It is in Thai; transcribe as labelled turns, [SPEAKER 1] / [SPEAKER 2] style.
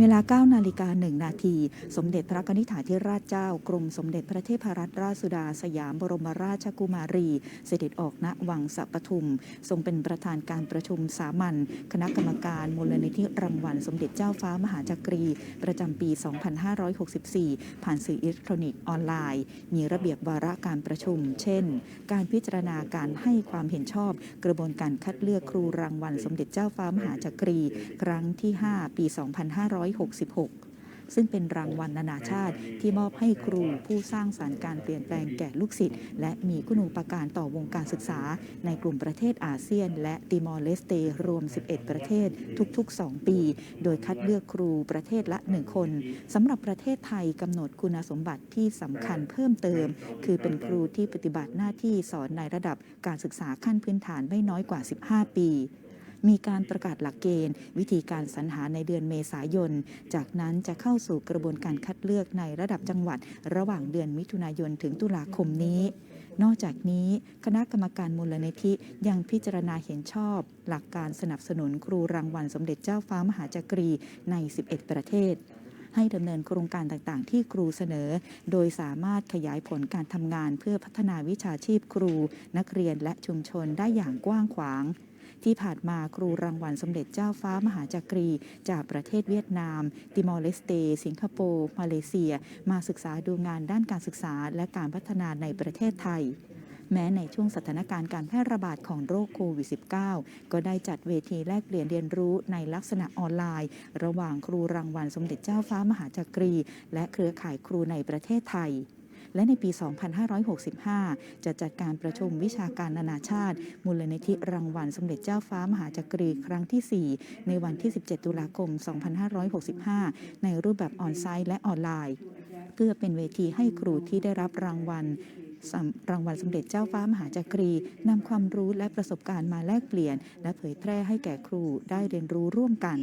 [SPEAKER 1] เวลา 9 นาฬิกา 1 นาที สมเด็จพระกนิษฐาธิราชเจ้ากรมสมเด็จพระเทพรัตนราชสุดาสยามบรมราชกุมารี เสด็จออกณวังสะปทุม ทรงเป็นประธานการประชุมสามัญคณะกรรมการมูลนิธิรางวัลสมเด็จเจ้าฟ้ามหาจักรี ประจำปี 2564 ผ่านสื่ออิเล็กทรอนิกส์ออนไลน์ มีระเบียบวาระการประชุม เช่น การพิจารณาการให้ความเห็นชอบ กระบวนการคัดเลือกครูรางวัลสมเด็จเจ้าฟ้ามหาจักรี ครั้งที่ 5 ปี 256 2566 ซึ่งเป็นรางวัลนานาชาติที่มอบให้ครูผู้สร้างสารรค์การเปลี่ยนแปลงแก่ลูกศิษย์และมีคุณูปการต่อวงการศึกษา ในกลุ่มประเทศอาเซียน และติมอร์เลสเตรวม 11 ประเทศทุก ๆ 2 ปี โดยคัดเลือกครูประเทศละ 1 คนสำหรับประเทศไทยกำหนดคุณสมบัติที่สำคัญเพิ่มเติม คือเป็นครูที่ปฏิบัติหน้าที่สอนในระดับการศึกษาขั้นพื้นฐานไม่น้อยกว่า 15 ปี มีการประกาศหลักเกณฑ์ วิธีการสรรหาในเดือนเมษายน จากนั้นจะเข้าสู่กระบวนการคัดเลือกในระดับจังหวัด ระหว่างเดือนมิถุนายนถึงตุลาคมนี้ นอกจากนี้คณะกรรมการมูลนิธิยังพิจารณาเห็นชอบ หลักการสนับสนุนครูรางวัลสมเด็จเจ้าฟ้ามหาจักรีใน 11 ประเทศ ให้ดำเนินโครงการต่างๆ ที่ครูเสนอ โดยสามารถขยายผลการทำงานเพื่อพัฒนาวิชาชีพครู นักเรียนและชุมชนได้อย่างกว้างขวางที่ผ่านมาครูรางวัลสมเด็จเจ้าฟ้ามหาจักรี จากประเทศเวียดนาม ติมอร์เลสเต สิงคโปร์ มาเลเซีย มาศึกษาดูงานด้านการศึกษาและการพัฒนาในประเทศไทย แม้ในช่วงสถานการณ์การแพร่ระบาดของโรคโควิด -19 ก็ได้จัดเวทีแลกเปลี่ยนเรียนรู้ในลักษณะออนไลน์ ระหว่างครูรางวัลสมเด็จเจ้าฟ้ามหาจักรี และเครือข่ายครูในประเทศไทยและในปี 2565 จะจัดการประชุมวิชาการนานาชาติ มูลนิธิรางวัลสมเด็จเจ้าฟ้ามหาจักรีครั้งที่ 4 ในวันที่ 17 ตุลาคม 2565 ในรูปแบบออนไซต์และออนไลน์ เพื่อเป็นเวทีให้ครูที่ได้รับรางวัล รางวัลสมเด็จเจ้าฟ้ามหาจักรีนำความรู้และประสบการณ์มาแลกเปลี่ยน และเผยแพร่ให้แก่ครูได้เรียนรู้ร่วมกัน